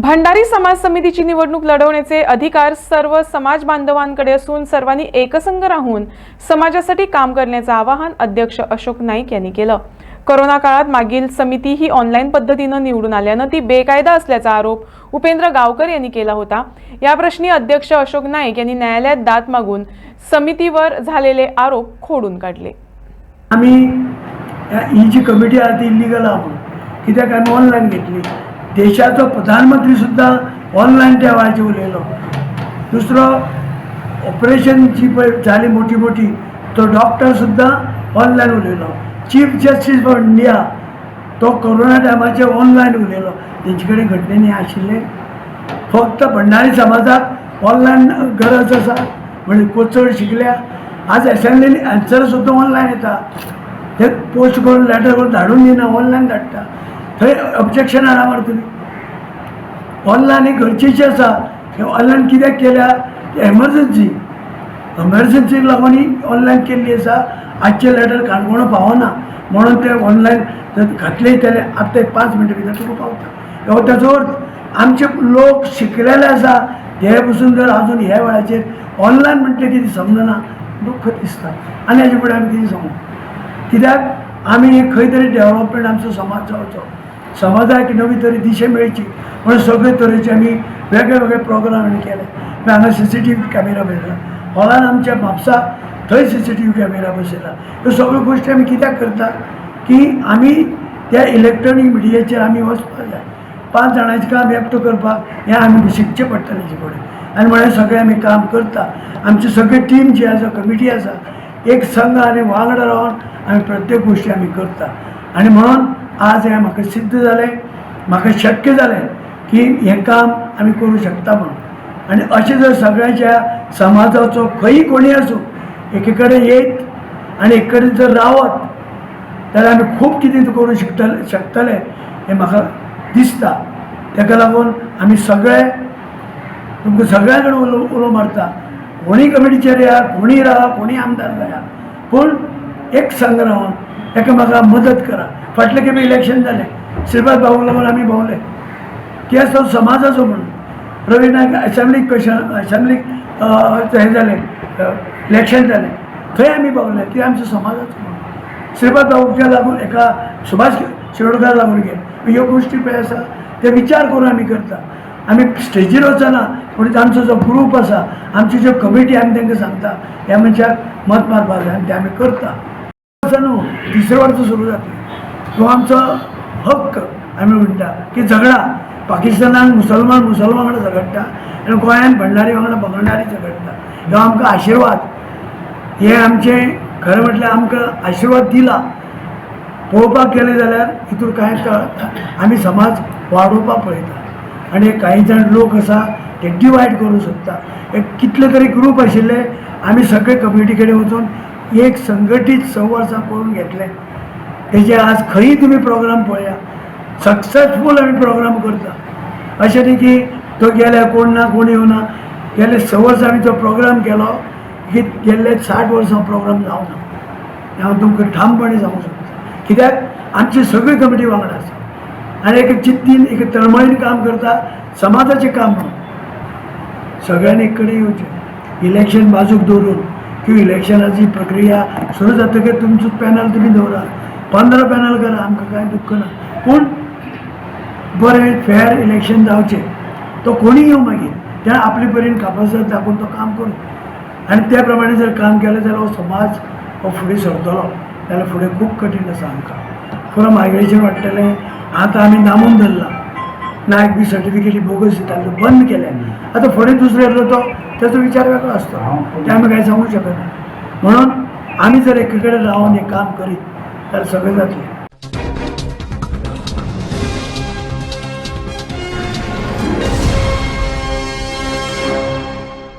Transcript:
भंडारी समाज समितीची निवडणूक लढवण्याचे अधिकार सर्व समाज बांधवांकडे असून सर्वांनी एकसंघ राहून समाजासाठी काम करण्याचं आवाहन अध्यक्ष अशोक नाईक यांनी केलं. कोरोना काळात मागील समिती ही ऑनलाईन पद्धतीनं निवडून आल्यानं ती बेकायदा असल्याचा आरोप उपेंद्र गावकर यांनी केला होता. या प्रश्नी अध्यक्ष अशोक नाईक यांनी न्यायालयात दाद मागून समितीवर झालेले आरोप खोडून काढले. आम्ही ही जी कमिटी आहे ती इलिगल आहोत. कित्याक आम्ही ऑनलाईन घेतली. देशाचो प्रधानमंत्री सुद्धा ऑनलाईन ठेवायचे उलयलो दुसरो ऑपरेशन जी पळय जाली मोठी मोठी तो डॉक्टर सुद्धा ऑनलाईन उलयलो चीफ जस्टीस ऑफ इंडिया तो कोरोना टायमाचेर ऑनलाईन उलयलो तेंचे कडेन घटनेनी आशिल्ले फक्त भंडारी समाजाक ऑनलाईन गरज आसा म्हणजे कोचड शिकल्या. आज असेंब्लीनी आन्सर सुद्दां ऑनलायन येता ते पोस्ट करून लॅटर करून धाडून दिना ऑनलायन धाडटा थंय ऑब्जेक्शन हाडा मरे तुमी ऑनलायन ही गरजेची आसा हे ऑनलायन कित्याक केल्या? एमर्जन्सी एमर्जन्सीक लागून ही ऑनलायन केल्ली आसा आजचे लेटर काणकोण पावना म्हणून ते ऑनलायन घातले तेले आतां ते पांच मिनटां भितर तुका पावता. हो ताचो अर्थ आमचे लोक शिकलेले आसा ते पसून जर अजून ह्या वेळाचेर ऑनलायन म्हणटलें कितें समजना दुख्ख दिसता आनी हेजे फुडें आमी कितें सांगू? कित्याक? आमी खंय तरी डेव्हलपमेंट आमचो समाज जावचो समाजाक नवी तरी दिशा मेळची म्हणून सगळे तरेचे आमी वेगळे वेगळे प्रोग्राम आमी केले. मागीर हांगा C C T V camera बसयला हॉलान आमच्या म्हापसा थंय C C T V camera बसयला ह्यो सगळ्यो गोश्टी आमी कित्याक करता? की आमी त्या इलेक्ट्रॉनीक मिडियाचेर आमी वचपाक जाय पांच जाणांचें काम एकटो करपाक हें आमी शिकचें पडटलें हेजे कडेन आनी म्हळ्यार सगळें आमी काम करता. आमची सगळी टीम जी आसा कमिटी आसा एक संघ आनी वांगडा रावन आमी प्रत्येक गोश्टी आमी करता. आनी म्हणून आज हें म्हाका सिद्ध जालें म्हाका शक्य जालें की हें काम आमी करूं शकता म्हणून. आनी अशें जर सगळ्याच्या समाजाचो खंयी कोणी आसूं एके कडेन येत आनी एक कडेन जर रावत जाल्यार आमी खूब कितें करूं शकतले शकतले हें म्हाका दिसता. ताका लागून आमी सगळे तुमकां सगळ्या कडेन उलो उलो मारता. कोणी कमिटीचेर या कोणी राहा कोणी आमदार जाया पूण एक संग रावन एकामेकाक मदत करा. फाटलं की मी इलेक्शन जालें श्रीपाद भाऊक लागून आमी भोंवले की तो समाजाचो म्हणून. रवी नायक असेंब्लीक क्वेश्चन असेंब्लीक हें जालें इलेक्शन जालें थंय आमी भोंवले ते आमचो समाजाचो म्हणून. श्रीपाद भाऊच्या लागून एका सुभाष शिरोडकार लागून गेले. ह्यो गोश्टी पळय आसा ते विचार करून आमी करता. आमी स्टेजीर वचना पूण म्हणजे आमचो जो ग्रूप आसा आमची ज्यो कमिटी आमी तांकां सांगता. ह्या मनशाक म्हणजे मत मारपाक जाय आनी ते आमी करता. वर्षानं न्हू तिसऱ्या सुरू जातली तो आमचो हक्क. आमी म्हणटा की झगडा. पाकिस्तानान मुसलमान मुसलमान वांगडा झगडटा आनी गोंयान भंडारी वांगडा भंडारी झगडटा ह्यो आमकां आशिर्वाद. हे आमचे खरें म्हटल्यार आमकां आशिर्वाद दिला. पळोवपाक गेले जाल्यार हितूर कांय कळना आमी समाज वाडोवपाक पळयता. आनी कांय जाण लोक आसा ते डिवायड करूंक सोदता एक कितले तरी ग्रूप आशिल्ले आमी सगळे कम्युनिटी कडेन वचून एक संघटीत स वर्सां करून घेतले तेजे आज खंयी तुमी प्रोग्राम पळया सक्सेसफूल आमी प्रोग्राम करता. अशें न्ही की तो गेल्या कोण ना कोण येवना गेले स वर्सां आमी तो प्रोग्राम केलो. की गेल्ले साठ वर्सां प्रोग्राम जावना हें हांव तुमकां ठामपणे सांगूं शकता. कित्याक? आमची सगळी कमिटी वांगडा आसा आनी एक चित्तीन एक तळमळीन काम करता समाजाचें काम म्हणून सगळ्यांनी एक कडेन येवचें इलेक्शन बाजूक दवरून ही इलेक्शनाची प्रक्रिया सुरू जातकीर तुमचो पॅनल तुमी दवरा पंदरा पॅनल करा आमकां कांय दुख्ख ना पूण बरें फेर इलेक्शन जावचें तो कोणी येवं मागीर त्या आपले परीन कापासत दाखोवन तो काम करूं. आनी त्या प्रमाणे जर काम केलें जाल्यार हो समाज हो फुडें सरतलो जाल्यार फुडें खूब कठीण आसा आमकां पुरो मायग्रेशन वाडटलें आतां आमी नामून धरलां नायक बी सर्टिफिकेटी बोगस दिता तो बंद केले आतां फुडें दुसरो येतलो तो त्याचो विचार वेगळो आसतो ते आमी कांय सांगूंक शकना म्हणून आमी जर एके कडेन रावन हें काम करीत जाल्यार सगळें जातलें.